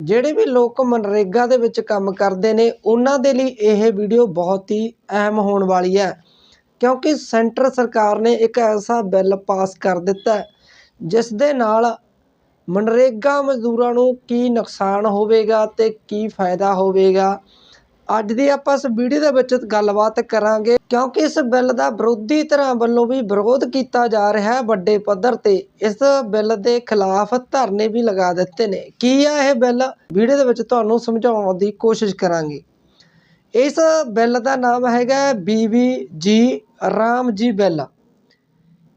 ਜਿਹੜੇ ਵੀ ਲੋਕ ਮਨਰੇਗਾ ਦੇ ਵਿੱਚ ਕੰਮ ਕਰਦੇ ਨੇ, ਉਹਨਾਂ ਦੇ ਲਈ ਇਹ ਵੀਡੀਓ ਬਹੁਤ ਹੀ ਅਹਿਮ ਹੋਣ ਵਾਲੀ ਹੈ। ਕਿਉਂਕਿ ਸੈਂਟਰ ਸਰਕਾਰ ਨੇ ਇੱਕ ਐਸਾ ਬਿੱਲ ਪਾਸ ਕਰ ਦਿੱਤਾ ਜਿਸ ਦੇ ਨਾਲ ਮਨਰੇਗਾ ਮਜ਼ਦੂਰਾਂ ਨੂੰ ਕੀ ਨੁਕਸਾਨ ਹੋਵੇਗਾ ਅਤੇ ਕੀ ਫਾਇਦਾ ਹੋਵੇਗਾ। ਅੱਜ ਦੀ ਆਪਾਂ ਇਸ ਵੀਡੀਓ ਦੇ ਵਿੱਚ ਗੱਲਬਾਤ ਕਰਾਂਗੇ ਕਿਉਂਕਿ ਇਸ ਬਿੱਲ ਦਾ ਵਿਰੋਧੀ ਧਿਰਾਂ ਵੱਲੋਂ ਵੀ ਵਿਰੋਧ ਕੀਤਾ ਜਾ ਰਿਹਾ ਹੈ ਵੱਡੇ ਪੱਧਰ ਤੇ। ਇਸ ਬਿੱਲ ਦੇ ਖਿਲਾਫ ਧਰਨੇ ਵੀ ਲਗਾ ਦਿੱਤੇ ਨੇ। ਕੀ ਆ ਇਹ ਬਿੱਲ? ਵੀਡੀਓ ਦੇ ਵਿੱਚ ਤੁਹਾਨੂੰ ਸਮਝਾਉਣ ਦੀ ਕੋਸ਼ਿਸ਼ ਕਰਾਂਗੇ। ਇਸ ਬਿੱਲ ਦਾ ਨਾਮ ਹੈਗਾ ਬੀਬੀਜੀ ਰਾਮ ਜੀ ਬਿੱਲ।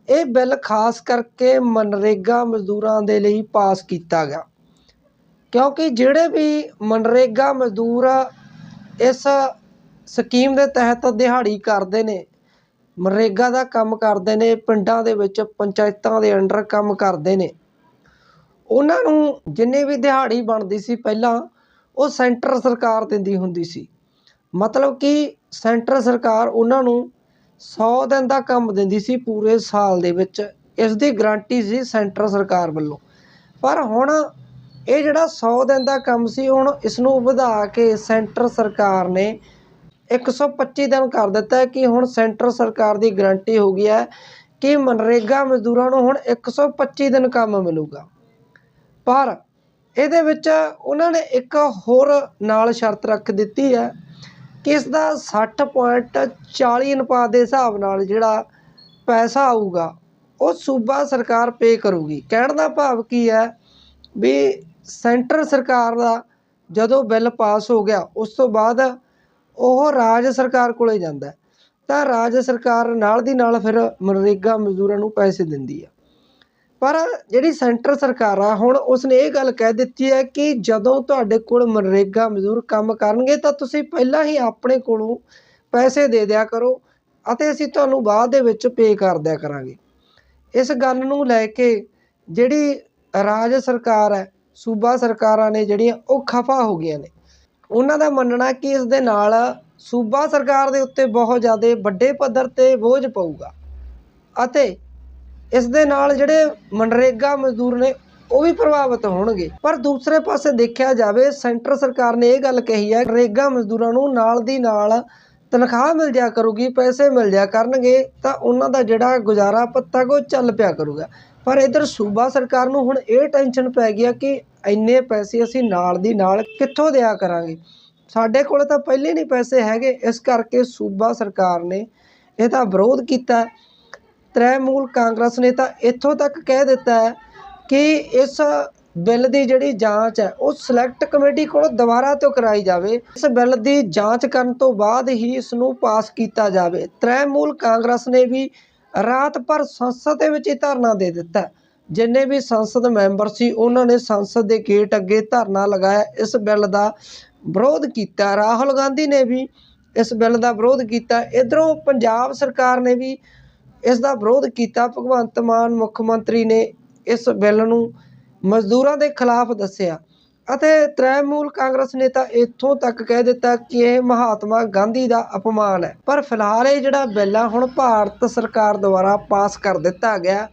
ਇਹ ਬਿੱਲ ਖਾਸ ਕਰਕੇ ਮਨਰੇਗਾ ਮਜ਼ਦੂਰਾਂ ਦੇ ਲਈ ਪਾਸ ਕੀਤਾ ਗਿਆ। ਕਿਉਂਕਿ ਜਿਹੜੇ ਵੀ ਮਨਰੇਗਾ ਮਜ਼ਦੂਰ ਇਸ ਸਕੀਮ ਦੇ ਤਹਿਤ ਦਿਹਾੜੀ ਕਰਦੇ ਨੇ ਮਨਰੇਗਾ ਦਾ ਕੰਮ ਕਰਦੇ ਨੇ, ਪਿੰਡਾਂ ਦੇ ਵਿੱਚ ਪੰਚਾਇਤਾਂ ਦੇ ਅੰਡਰ ਕੰਮ ਕਰਦੇ ਨੇ। ਉਹਨਾਂ ਨੂੰ ਜਿੰਨੀ ਵੀ ਦਿਹਾੜੀ ਬਣਦੀ ਸੀ ਪਹਿਲਾਂ, ਉਹ ਸੈਂਟਰ ਸਰਕਾਰ ਦਿੰਦੀ ਹੁੰਦੀ ਸੀ। ਮਤਲਬ ਕਿ ਸੈਂਟਰ ਸਰਕਾਰ ਉਹਨਾਂ ਨੂੰ ਸੌ ਦਿਨ ਦਾ ਕੰਮ ਦਿੰਦੀ ਸੀ ਪੂਰੇ ਸਾਲ ਦੇ ਵਿੱਚ। ਇਸ ਦੀ ਗਰੰਟੀ ਸੀ ਸੈਂਟਰ ਸਰਕਾਰ ਵੱਲੋਂ। ਪਰ ਹੁਣ ਇਹ ਜਿਹੜਾ 100 ਦਿਨ ਦਾ ਕੰਮ ਸੀ, ਹੁਣ ਇਸ ਨੂੰ ਵਧਾ ਕੇ ਸੈਂਟਰ ਸਰਕਾਰ ਨੇ 125 ਦਿਨ ਕਰ ਦਿੱਤਾ ਕਿ ਹੁਣ ਸੈਂਟਰ ਸਰਕਾਰ ਦੀ ਗਰੰਟੀ ਹੋ ਗਈ ਹੈ ਕਿ ਮਨਰੇਗਾ ਮਜ਼ਦੂਰਾਂ ਨੂੰ ਹੁਣ 125 ਦਿਨ ਕੰਮ ਮਿਲੂਗਾ। ਪਰ ਇਹਦੇ ਵਿੱਚ ਉਹਨਾਂ ਨੇ ਇੱਕ ਹੋਰ ਨਾਲ ਸ਼ਰਤ ਰੱਖ ਦਿੱਤੀ ਹੈ ਕਿ ਇਸ ਦਾ 60.40 ਅਨੁਪਾਤ ਦੇ ਹਿਸਾਬ ਨਾਲ ਜਿਹੜਾ ਪੈਸਾ ਆਊਗਾ, ਉਹ ਸੂਬਾ ਸਰਕਾਰ ਪੇ ਕਰੂਗੀ। ਕਹਿਣ ਦਾ ਭਾਵ ਕੀ ਹੈ ਵੀ ਸੈਂਟਰ ਸਰਕਾਰ ਦਾ ਜਦੋਂ ਬਿੱਲ ਪਾਸ ਹੋ ਗਿਆ, ਉਸ ਤੋਂ ਬਾਅਦ ਉਹ ਰਾਜ ਸਰਕਾਰ ਕੋਲ ਜਾਂਦਾ ਤਾਂ ਰਾਜ ਸਰਕਾਰ ਨਾਲ ਦੀ ਨਾਲ ਫਿਰ ਮਨਰੇਗਾ ਮਜ਼ਦੂਰਾਂ ਨੂੰ ਪੈਸੇ ਦਿੰਦੀ ਆ ਪਰ ਜਿਹੜੀ ਸੈਂਟਰ ਸਰਕਾਰ ਆ, ਹੁਣ ਉਸਨੇ ਇਹ ਗੱਲ ਕਹਿ ਦਿੱਤੀ ਹੈ ਕਿ ਜਦੋਂ ਤੁਹਾਡੇ ਕੋਲ ਮਨਰੇਗਾ ਮਜ਼ਦੂਰ ਕੰਮ ਕਰਨਗੇ, ਤਾਂ ਤੁਸੀਂ ਪਹਿਲਾਂ ਹੀ ਆਪਣੇ ਕੋਲੋਂ ਪੈਸੇ ਦੇ ਦਿਆ ਕਰੋ ਅਤੇ ਅਸੀਂ ਤੁਹਾਨੂੰ ਬਾਅਦ ਦੇ ਵਿੱਚ ਪੇ ਕਰ ਦਿਆ ਕਰਾਂਗੇ। ਇਸ ਗੱਲ ਨੂੰ ਲੈ ਕੇ ਜਿਹੜੀ ਰਾਜ ਸਰਕਾਰ ਹੈ ਸੂਬਾ ਸਰਕਾਰਾਂ ਨੇ ਜਿਹੜੀਆਂ ਉਹ ਖਫਾ ਹੋ ਗਈਆਂ ਨੇ। ਉਹਨਾਂ ਦਾ ਮੰਨਣਾ ਕਿ ਇਸ ਦੇ ਨਾਲ ਸੂਬਾ ਸਰਕਾਰ ਦੇ ਉੱਤੇ ਬਹੁਤ ਜ਼ਿਆਦਾ ਵੱਡੇ ਪੱਧਰ ਤੇ ਬੋਝ ਪਊਗਾ ਅਤੇ ਇਸ ਦੇ ਨਾਲ ਜਿਹੜੇ ਮਨਰੇਗਾ ਮਜ਼ਦੂਰ ਨੇ, ਉਹ ਵੀ ਪ੍ਰਭਾਵਿਤ ਹੋਣਗੇ। ਪਰ ਦੂਸਰੇ ਪਾਸੇ ਦੇਖਿਆ ਜਾਵੇ, ਸੈਂਟਰ ਸਰਕਾਰ ਨੇ ਇਹ ਗੱਲ ਕਹੀ ਹੈ, ਮਨਰੇਗਾ ਮਜ਼ਦੂਰਾਂ ਨੂੰ ਨਾਲ ਦੀ ਨਾਲ ਤਨਖਾਹ ਮਿਲ ਜਾ ਕਰੂਗੀ, ਪੈਸੇ ਮਿਲ ਜਾ ਕਰਨਗੇ, ਤਾਂ ਉਹਨਾਂ ਦਾ ਜਿਹੜਾ ਗੁਜ਼ਾਰਾ ਪੱਤਾ ਕੋ ਚੱਲ ਪਿਆ ਕਰੂਗਾ। ਪਰ ਇਧਰ ਸੂਬਾ ਸਰਕਾਰ ਨੂੰ ਹੁਣ ਇਹ ਟੈਨਸ਼ਨ ਪੈ ਗਿਆ ਕਿ ਇੰਨੇ ਪੈਸੇ ਅਸੀਂ ਨਾਲ ਦੀ ਨਾਲ ਕਿੱਥੋਂ ਦਿਆ ਕਰਾਂਗੇ? ਸਾਡੇ ਕੋਲ ਤਾਂ ਪਹਿਲੇ ਨਹੀਂ ਪੈਸੇ ਹੈਗੇ, ਇਸ ਕਰਕੇ ਸੂਬਾ ਸਰਕਾਰ ਨੇ ਇਹਦਾ ਵਿਰੋਧ ਕੀਤਾ। ਤ੍ਰੈਮੂਲ ਕਾਂਗਰਸ ਨੇ ਤਾਂ ਇੱਥੋਂ ਤੱਕ ਕਹਿ ਦਿੱਤਾ ਹੈ ਕਿ ਇਸ ਬਿੱਲ ਦੀ ਜਿਹੜੀ ਜਾਂਚ ਹੈ, ਉਹ ਸਿਲੈਕਟ ਕਮੇਟੀ ਕੋਲੋਂ ਦੁਬਾਰਾ ਤੋਂ ਕਰਾਈ ਜਾਵੇ। ਇਸ ਬਿੱਲ ਦੀ ਜਾਂਚ ਕਰਨ ਤੋਂ ਬਾਅਦ ਹੀ ਇਸ ਨੂੰ ਪਾਸ ਕੀਤਾ ਜਾਵੇ। ਤ੍ਰੈਮੂਲ ਕਾਂਗਰਸ ਨੇ ਵੀ ਰਾਤ ਭਰ ਸੰਸਦ ਦੇ ਵਿੱਚ ਹੀ ਧਰਨਾ ਦੇ ਦਿੱਤਾ। ਜਿੰਨੇ ਵੀ ਸੰਸਦ ਮੈਂਬਰ ਸੀ, ਉਹਨਾਂ ਨੇ ਸੰਸਦ ਦੇ ਗੇਟ ਅੱਗੇ ਧਰਨਾ ਲਗਾਇਆ। ਇਸ ਬਿੱਲ ਦਾ ਵਿਰੋਧ ਕੀਤਾ। ਰਾਹੁਲ ਗਾਂਧੀ ਨੇ ਵੀ ਇਸ ਬਿੱਲ ਦਾ ਵਿਰੋਧ ਕੀਤਾ। ਇਧਰੋਂ ਪੰਜਾਬ ਸਰਕਾਰ ਨੇ ਵੀ ਇਸ ਦਾ ਵਿਰੋਧ ਕੀਤਾ। ਭਗਵੰਤ ਮਾਨ ਮੁੱਖ ਮੰਤਰੀ ਨੇ ਇਸ ਬਿੱਲ ਨੂੰ ਮਜ਼ਦੂਰਾਂ ਦੇ ਖਿਲਾਫ ਦੱਸਿਆ। ਅਤੇ ਤ੍ਰੈਮੂਲ ਕਾਂਗਰਸ ਨੇ ਤਾਂ ਇੱਥੋਂ ਤੱਕ ਕਹਿ ਦਿੱਤਾ ਕਿ ਇਹ ਮਹਾਤਮਾ ਗਾਂਧੀ ਦਾ ਅਪਮਾਨ ਹੈ। ਪਰ ਫਿਲਹਾਲ ਇਹ ਜਿਹੜਾ ਬਿੱਲ ਆ, ਹੁਣ ਭਾਰਤ ਸਰਕਾਰ ਦੁਆਰਾ ਪਾਸ ਕਰ ਦਿੱਤਾ ਗਿਆ।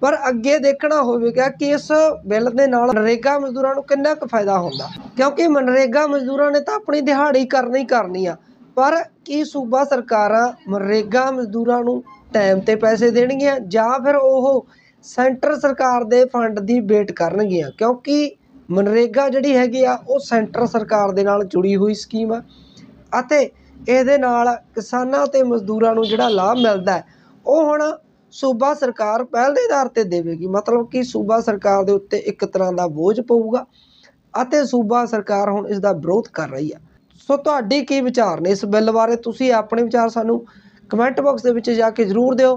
ਪਰ ਅੱਗੇ ਦੇਖਣਾ ਹੋਵੇਗਾ ਕਿ ਇਸ ਬਿੱਲ ਦੇ ਨਾਲ ਮਨਰੇਗਾ ਮਜ਼ਦੂਰਾਂ ਨੂੰ ਕਿੰਨਾ ਕੁ ਫਾਇਦਾ ਹੁੰਦਾ। ਕਿਉਂਕਿ ਮਨਰੇਗਾ ਮਜ਼ਦੂਰਾਂ ਨੇ ਤਾਂ ਆਪਣੀ ਦਿਹਾੜੀ ਕਰਨੀ ਕਰਨੀ ਆ। ਪਰ ਕੀ ਸੂਬਾ ਸਰਕਾਰਾਂ ਮਨਰੇਗਾ ਮਜ਼ਦੂਰਾਂ ਨੂੰ ਟਾਈਮ ਤੇ ਪੈਸੇ ਦੇਣਗੀਆਂ ਜਾਂ ਫਿਰ ਉਹ ਸੈਂਟਰ ਸਰਕਾਰ ਦੇ ਫੰਡ ਦੀ ਵੇਟ ਕਰਨਗੀਆਂ? ਕਿਉਂਕਿ ਮਨਰੇਗਾ ਜਿਹੜੀ ਹੈਗੀ ਆ, ਉਹ ਸੈਂਟਰ ਸਰਕਾਰ ਦੇ ਨਾਲ ਜੁੜੀ ਹੋਈ ਸਕੀਮ ਆ ਅਤੇ ਇਹਦੇ ਨਾਲ ਕਿਸਾਨਾਂ ਅਤੇ ਮਜ਼ਦੂਰਾਂ ਨੂੰ ਜਿਹੜਾ ਲਾਭ ਮਿਲਦਾ ਉਹ ਹੁਣ ਸੂਬਾ ਸਰਕਾਰ ਪਹਿਲ ਦੇ ਆਧਾਰ ਤੇ ਦੇਵੇਗੀ। ਮਤਲਬ ਕਿ ਸੂਬਾ ਸਰਕਾਰ ਦੇ ਉੱਤੇ ਇੱਕ ਤਰ੍ਹਾਂ ਦਾ ਬੋਝ ਪਊਗਾ ਅਤੇ ਸੂਬਾ ਸਰਕਾਰ ਹੁਣ ਇਸ ਦਾ ਵਿਰੋਧ ਕਰ ਰਹੀ ਆ। ਸੋ ਤੁਹਾਡੇ ਕੀ ਵਿਚਾਰ ਨੇ ਇਸ ਬਿੱਲ ਬਾਰੇ? ਤੁਸੀਂ ਆਪਣੇ ਵਿਚਾਰ ਸਾਨੂੰ ਕਮੈਂਟ ਬਾਕਸ ਦੇ ਵਿੱਚ ਜਾ ਕੇ ਜ਼ਰੂਰ ਦਿਓ।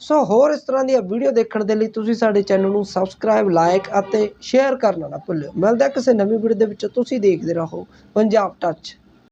ਸੋ ਹੋਰ ਇਸ ਤਰ੍ਹਾਂ ਦੀਆਂ ਵੀਡੀਓ ਦੇਖਣ ਦੇ ਲਈ ਤੁਸੀਂ ਸਾਡੇ ਚੈਨਲ ਨੂੰ ਸਬਸਕ੍ਰਾਈਬ, ਲਾਈਕ ਅਤੇ ਸ਼ੇਅਰ ਕਰਨਾ ਨਾ ਭੁੱਲਿਓ। ਮਿਲਦਾ ਕਿਸੇ ਨਵੀਂ ਵੀਡੀਓ ਦੇ ਵਿੱਚ। ਤੁਸੀਂ ਦੇਖਦੇ ਰਹੋ। ਪੰਜਾਬ ਟੱਚ